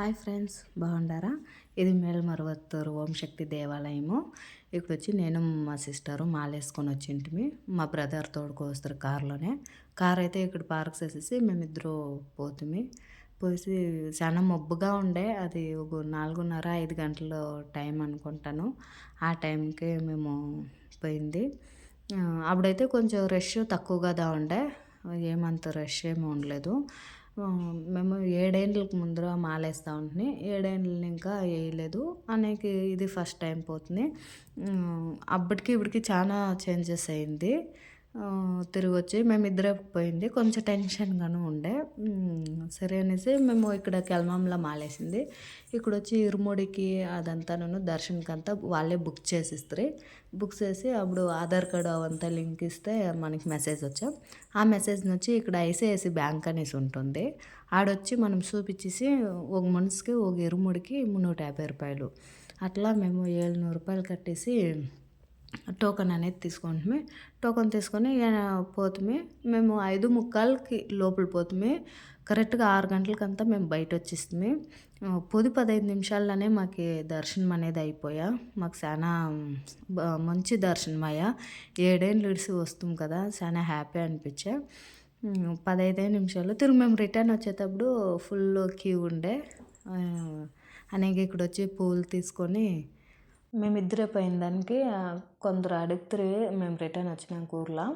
Hi friends బాగుండారా? ఇది మేల్మరువత్తూరు ఓంశక్తి దేవాలయము. ఇక్కడ వచ్చి నేను మా సిస్టరు మాలేసుకొని వచ్చింటిమి మా బ్రదర్ తోడుకు వస్తారు కారులోనే. కార్ అయితే ఇక్కడ పార్క్ చేసేసి మేమిద్దరు పోతుమి. పోసి చాలా మబ్బుగా ఉండే అది ఒక నాలుగున్నర ఐదు గంటల టైం అనుకుంటాను. ఆ టైంకి మేము పోయింది. అప్పుడైతే కొంచెం రష్ తక్కువగా ఉండే. ఏమంత రష్ ఏమి ఉండలేదు. మేము ఏడేండ్లకు ముందర మాలేస్తా ఉంటుంది ఏడేండ్లు ఇంకా వేయలేదు అనేకి ఇది ఫస్ట్ టైం పోతుంది. అప్పటికి ఇప్పటికి చాలా చేంజెస్ అయింది. తిరిగి వచ్చి మేము ఇద్దరే పోయింది. కొంచెం టెన్షన్గాను ఉండే. సరే అనేసి మేము ఇక్కడ కెల్మంలో మాలేసింది. ఇక్కడ వచ్చి ఇరుముడికి అదంతాను నన్ను దర్శనకంతా వాళ్ళే బుక్ చేసిస్తారు. బుక్ చేసి అప్పుడు ఆధార్ కార్డు అవంతా లింక్ ఇస్తే మనకి మెసేజ్ వచ్చాం. ఆ మెసేజ్ నుంచి ఇక్కడ ఐసిఐసి బ్యాంక్ అనేసి ఉంటుంది. ఆడొచ్చి మనం చూపించేసి ఒక మనిషికి ఒక ఇరుముడికి నూట యాభై రూపాయలు. అట్లా మేము ఏడునూరు రూపాయలు కట్టేసి టోకెన్ అనేది తీసుకుంటుమి టోకెన్ తీసుకొని పోతుమి మేము ఐదు ముక్కాలకి లోపల పోతుమి కరెక్ట్గా ఆరు గంటలకంతా మేము బయట వచ్చేస్తుంది పొది పదహైదు నిమిషాల్లోనే మాకు దర్శనం అనేది అయిపోయా. మాకు చాలా మంచి దర్శనం అయ్యా. ఏడేళ్ళు విడిసి వస్తాం కదా చాలా హ్యాపీ అనిపించే. ఉమ్, పదహైదే నిమిషాలు. తిరిగి మేము రిటర్న్ వచ్చేటప్పుడు ఫుల్ క్యూ ఉండే. అనేక ఇక్కడ వచ్చి పూలు తీసుకొని మేమిద్దరే పోయిన దానికి కొందరు అడుగుతారు మేము రిటర్న్ వచ్చినాక ఊర్లో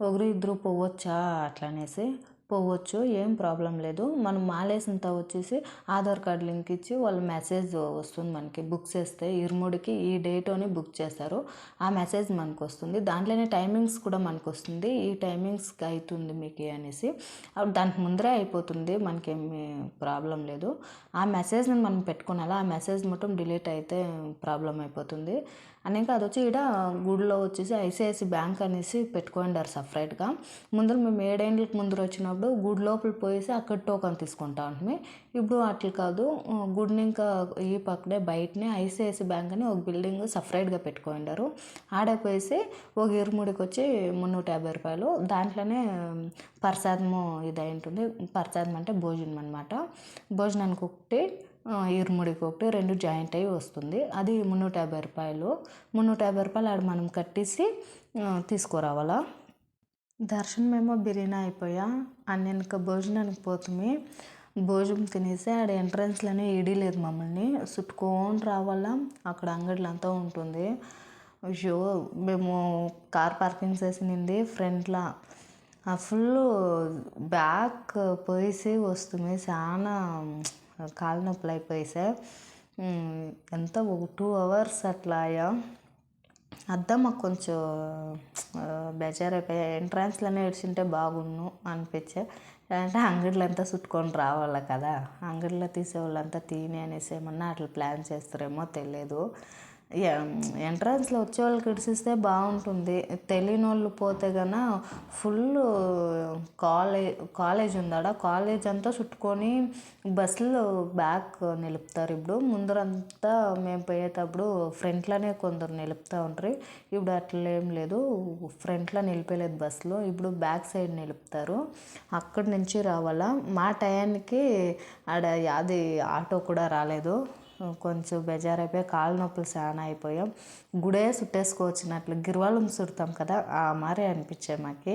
ఒకరు ఇద్దరు పోవచ్చా? అట్లా అనేసి పోవచ్చు ఏం ప్రాబ్లం లేదు. మనం మాలేసినంత వచ్చేసి ఆధార్ కార్డు లింక్ ఇచ్చి వాళ్ళు మెసేజ్ వస్తుంది మనకి బుక్ చేస్తే ఇరుముడికి ఈ డేట్ అని బుక్ చేస్తారు. ఆ మెసేజ్ మనకు వస్తుంది దాంట్లోనే టైమింగ్స్ కూడా మనకు వస్తుంది ఈ టైమింగ్స్కి అవుతుంది మీకు అనేసి. అప్పుడు దానికి ముందరే అయిపోతుంది మనకేమి ప్రాబ్లం లేదు. ఆ మెసేజ్ని మనం పెట్టుకోనాలా ఆ మెసేజ్ మొత్తం డిలీట్ అయితే ప్రాబ్లం అయిపోతుంది. అనేక అది వచ్చి ఇక్కడ గుడిలో వచ్చేసి ఐసిఐసి బ్యాంక్ అనేసి పెట్టుకోండారు సపరేట్గా. ముందర మేము ఏడేళ్ళకి ముందర వచ్చినప్పుడు గుడి లోపల పోయేసి అక్కడ టోకన్ తీసుకుంటా ఉంటుంది ఇప్పుడు అట్లా కాదు గుడిని ఇంకా ఈ పక్కనే బయటనే ఐసిఐసి బ్యాంక్ అని ఒక బిల్డింగ్ సపరేట్గా పెట్టుకుంటారు ఆడపోయేసి ఒక ఇరుముడికి వచ్చి మున్నూట యాభై రూపాయలు. దాంట్లోనే ప్రసాదము ఇది ఉంటుంది. ప్రసాదం అంటే భోజనం అనమాట భోజనానికి ఒకటి ఇరుముడికి ఒకటి రెండు జాయింట్ అయ్యి వస్తుంది. అది మున్నూట యాభై రూపాయలు. మున్నూట యాభై రూపాయలు ఆడ మనం కట్టేసి తీసుకురావాలా? దర్శనం ఏమో బిర్యానీ అయిపోయా? అన్నెనక భోజనానికి పోతుంది భోజనం తినేసి ఆడ ఎంట్రన్స్లోనే ఇడిలేదు మమ్మల్ని. చుట్టుకొని రావాలా? అక్కడ అంగడిలో అంతా ఉంటుంది. అయ్యో మేము కార్ పార్కింగ్ చేసినింది ఫ్రంట్లో. ఆ ఫుల్ బ్యాక్ పోయేసి వస్తుంది చాలా కాలు నొప్పులు అయిపోయేసా. ఎంత ఒక టూ అవర్స్ అట్లా అయ్యా. అద్దా మాకు కొంచెం ఆ, బేజారైపోయా. ఎంట్రన్స్లోనే ఏడ్చింటే బాగుండు అనిపించే. అంటే అంగడిలో అంతా చుట్టుకొని రావాలి కదా. అంగడిలో తీసేవాళ్ళంతా తిని అనేసి ఏమన్నా అట్లా ప్లాన్ చేస్తారేమో తెలియదు ఎంట్రన్స్లో వచ్చే వాళ్ళు క్రిటిసిస్తే బాగుంటుంది. తెలియని వాళ్ళు పోతే గన ఫుల్ కాలేజ్ కాలేజ్ ఉందాడ కాలేజ్ అంతా చుట్టుకొని బస్సులో బ్యాక్ నిలుపుతారు ఇప్పుడు. ముందరంతా మేము పోయేటప్పుడు ఫ్రంట్లోనే కొందరు నిలుపుతూ ఉంటారు ఇప్పుడు అట్లా ఏం లేదు. ఫ్రంట్లో నిలిపేలేదు బస్సులో. ఇప్పుడు బ్యాక్ సైడ్ నిలుపుతారు. అక్కడి నుంచి రావాలా. మా టయానికి ఆడ యాది ఆటో కూడా రాలేదు. కొంచెం బెజారైపోయి కాళ్ళ నొప్పులు చాలా అయిపోయాం. గుడే సుట్టేసుకోవచ్చినట్లు గిర్వాలం చుడతాం కదా ఆ మారే అనిపించాయి మాకి.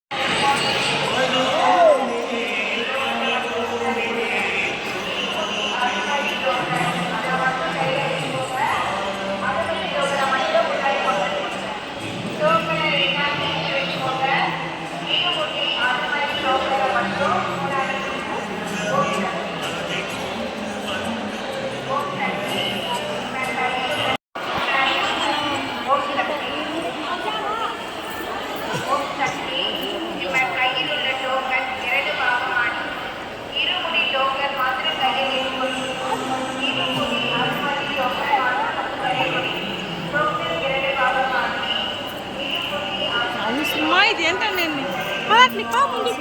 ఏంటండి పదట్లి పా ముందు